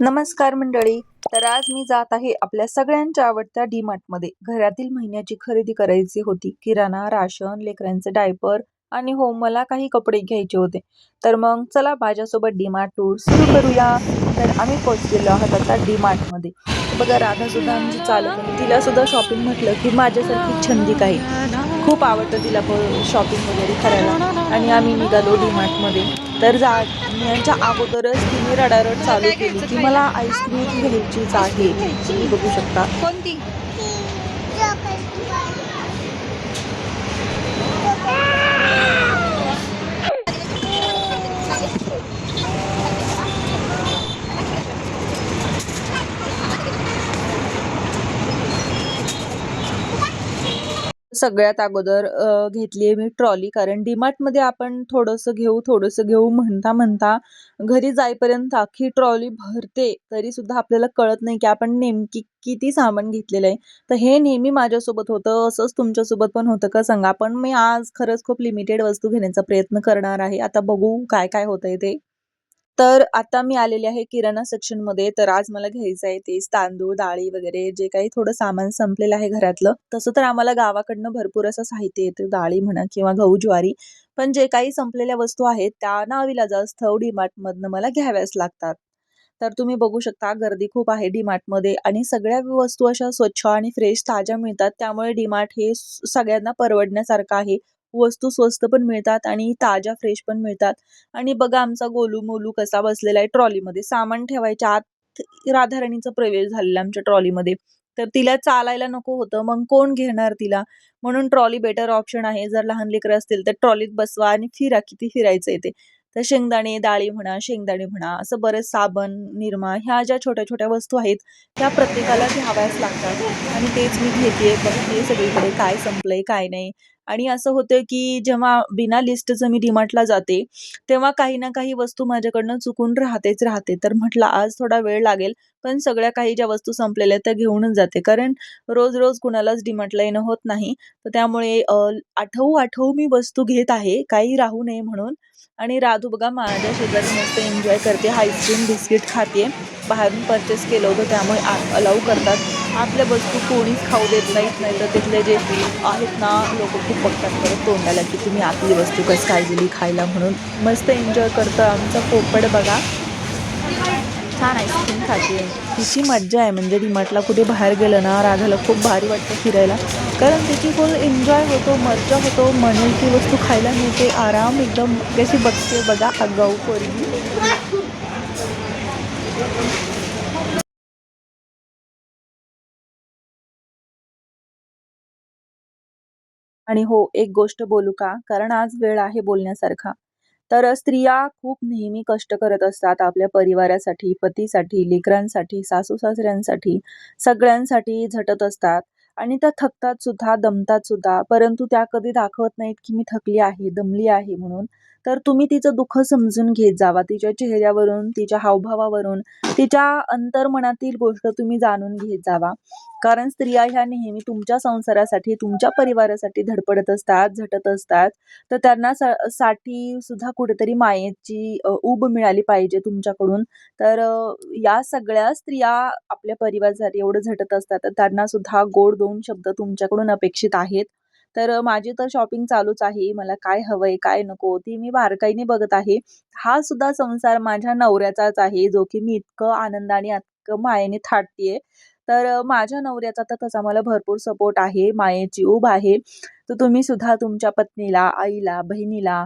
नमस्कार मंडळी. तर आज मी जात आहे आपल्या सगळ्यांच्या आवडत्या डी मध्ये. घरातील महिन्याची खरेदी करायची होती. किराणा राशन लेकरांचे डायपर आणि हो मला काही कपडे घ्यायचे होते. तर मग चला माझ्यासोबत डी मार्ट टूर सुरू करूया. तर आम्ही पोहोचलेलो आहोत आता डी मध्ये. बघा राधा सुद्धा आमची चालत तिला सुद्धा शॉपिंग म्हटलं की माझ्यासारखी छंदी काही खूप आवडतं तिला शॉपिंग वगैरे करायला. आणि आम्ही निघालो डी मध्ये. तर जा यांच्या अगोदरच तिने रडारड चालू केली की मला आईस्क्रीम घ्यायचीच आहे. तुम्ही बघू शकता. कोणती? सगळ्यात अगोदर घेतली मी ट्रॉली. कारण डीमार्टमध्ये आपण थोडंसं घेऊ थोडंसं घेऊ म्हणता म्हणता घरी जाईपर्यंत अख्खी ट्रॉली भरते तरी सुद्धा आपल्याला कळत नाही की आपण नेमकी किती सामान घेतलेलं आहे. तर हे नेहमी माझ्यासोबत होतं असंच तुमच्यासोबत पण होतं का सांगा. पण मी आज खरंच खूप लिमिटेड वस्तू घेण्याचा प्रयत्न करणार आहे. आता बघू काय काय होतंय ते. तर आता मी आलेले आहे किराणा सेक्शनमध्ये. तर आज मला घ्यायचं आहे तेच तांदूळ डाळी वगैरे जे काही थोडं सामान संपलेलं आहे घरातलं. तसं तर आम्हाला गावाकडनं भरपूर असं साहित्य येतं. डाळी म्हणा किंवा गहू ज्वारी. पण जे काही संपलेल्या वस्तू आहेत त्या नाविलाजास्तव डीमार्ट मधनं मला घ्याव्याच लागतात. तर तुम्ही बघू शकता गर्दी खूप आहे डीमार्टमध्ये आणि सगळ्या वस्तू अशा स्वच्छ आणि फ्रेश ताज्या मिळतात. त्यामुळे डीमार्ट हे सगळ्यांना परवडण्यासारखं आहे. वस्तू स्वस्त पण मिळतात आणि ताज्या फ्रेश पण मिळतात. आणि बघा आमचा गोलू मोलू कसा बसलेला आहे ट्रॉलीमध्ये सामान ठेवायच्या आत राधाराणीचा प्रवेश झालेला आमच्या ट्रॉलीमध्ये तर तिला चालायला नको होतं मग कोण घेणार तिला? म्हणून ट्रॉली बेटर ऑप्शन आहे. जर लहान लेकरं असतील तर ट्रॉलीत बसवा आणि फिरा किती फिरायचं येते तर शेंगदाणे डाळी म्हणा शेंगदाणे म्हणा असं बरेच साबण निरमा ह्या ज्या छोट्या छोट्या वस्तू आहेत त्या प्रत्येकाला घ्याव्याच लागतात. आणि तेच मी घेते बघते सगळीकडे काय संपलंय काय नाही. आणि असं होतं की जेव्हा बिना लिस्टचं मी डीमार्टला जाते तेव्हा काही ना काही वस्तू माझ्याकडनं चुकून राहतेच राहते. तर म्हटलं आज थोडा वेळ लागेल पण सगळ्या काही ज्या वस्तू संपलेल्या आहेत त्या घेऊनच जाते. कारण रोज रोज कुणालाच डीमार्टला येणं होत नाही. तर त्यामुळे आठवू आठवू मी वस्तू घेत आहे काही राहू नये म्हणून. आणि राधू बघा माझ्या शेजारी मस्त एन्जॉय करते आईस्क्रीम बिस्किट खाते बाहेरून परचेस केलं होतं त्यामुळे अलाऊ करतात. आपल्या वस्तू कोणीच खाऊ देत नाहीत नाही तर तिथले जे आहेत ना लोक खूप बघतात परत तोंडाला की तुम्ही आपली वस्तू कसं काय दिली खायला म्हणून. मस्त एन्जॉय करतं आमचा पोपट बघा. छान आईस्क्रीम खाते. तिची मज्जा आहे म्हणजे डीमार्टला कुठे बाहेर गेलं ना राधाला खूप भारी वाटतं फिरायला. कारण त्याची फुल एन्जॉय होतो मज्जा होतो म्हणून ती वस्तू खायला मिळते. आराम एकदम कशी बघते बघा आगाऊ पोरगी. आणि हो एक गोष्ट बोलू का? कारण आज वेळ आहे बोलण्यासारखा. तर स्त्रिया खूप नेहमी कष्ट करत असतात आपल्या परिवारासाठी पतीसाठी लेकरांसाठी सासू सासऱ्यांसाठी सगळ्यांसाठी झटत असतात. आणि त्या थकतात सुद्धा दमतात सुद्धा परंतु त्या कधी दाखवत नाहीत की मी थकली आहे दमली आहे म्हणून. तर तुम्ही तिचं दुःख समजून घेत जावा. तिच्या चेहऱ्यावरून तिच्या हावभावावरून तिच्या अंतर्मनातील गोष्ट तुम्ही जाणून घेत जावा. कारण स्त्रिया ह्या नेहमी तुमच्या संसारासाठी तुमच्या परिवारासाठी धडपडत असतात झटत असतात. तर त्यांना साठी सुद्धा कुठेतरी मायेची ऊब मिळाली पाहिजे तुमच्याकडून. तर या सगळ्या स्त्रिया आपल्या परिवारासाठी एवढं झटत असतात. तर त्यांना सुद्धा गोड दोन शब्द तुमच्याकडून अपेक्षित आहेत. तर माझी तर शॉपिंग चालूच आहे. मला काय हवंय काय नको ती मी बारकाईने बघत आहे. हा सुद्धा संसार माझ्या नवऱ्याचाच आहे जो की मी इतकं आनंदाने इतकं मायेने थाटतीये. तर माझ्या नवऱ्याचा तर तसा मला भरपूर सपोर्ट आहे. मायेची उब आहे. तर तुम्ही सुद्धा तुमच्या पत्नीला आईला बहिणीला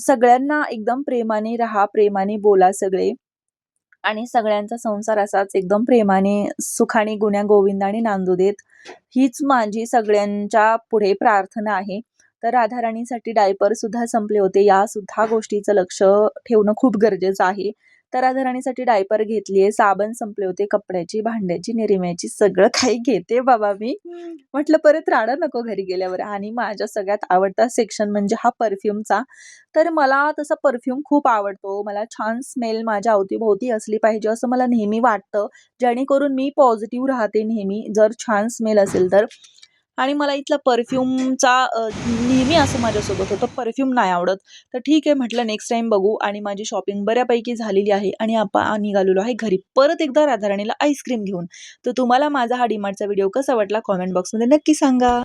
सगळ्यांना एकदम प्रेमाने राहा प्रेमाने बोला सगळे. आणि सगळ्यांचा संसार असाच एकदम प्रेमाने सुखाने गुण्या गोविंदाने नांदू देत. हीच माझी सगळ्यांच्या पुढे प्रार्थना आहे. तर राधाराणीसाठी डायपर सुद्धा संपले होते. या सुद्धा गोष्टीचं लक्ष ठेवणं खूप गरजेचं आहे. तर राधाराणीसाठी डायपर घेतलीये साबण संपले होते कपड्याची भांड्याची निरिम्याची सगळं काही घेते बाबा मी. म्हटलं परत राडा नको घरी गेल्यावर. आणि माझ्या सगळ्यात आवडता सेक्शन म्हणजे हा परफ्यूमचा तर मला तसा परफ्यूम खूप आवडतो. मला छान स्मेल माझ्या अवतीभोवती असली पाहिजे असं मला नेहमी वाटतं. जेणेकरून मी पॉझिटिव्ह राहते नेहमी. जर छान स्मेल असेल तर. आणि मला इथला परफ्यूमचा नेहमी असं माझ्यासोबत होतं परफ्यूम नाही आवडत. तर ठीक आहे म्हटलं नेक्स्ट टाईम बघू आणि माझी शॉपिंग बऱ्यापैकी झालेली आहे आणि आपण निघालेलो आहे घरी. परत एकदा राधाराणीला आईस्क्रीम घेऊन. तर तुम्हाला माझा हा डीमार्टचा व्हिडिओ कसा वाटला? कॉमेंट बॉक्समध्ये नक्की सांगा.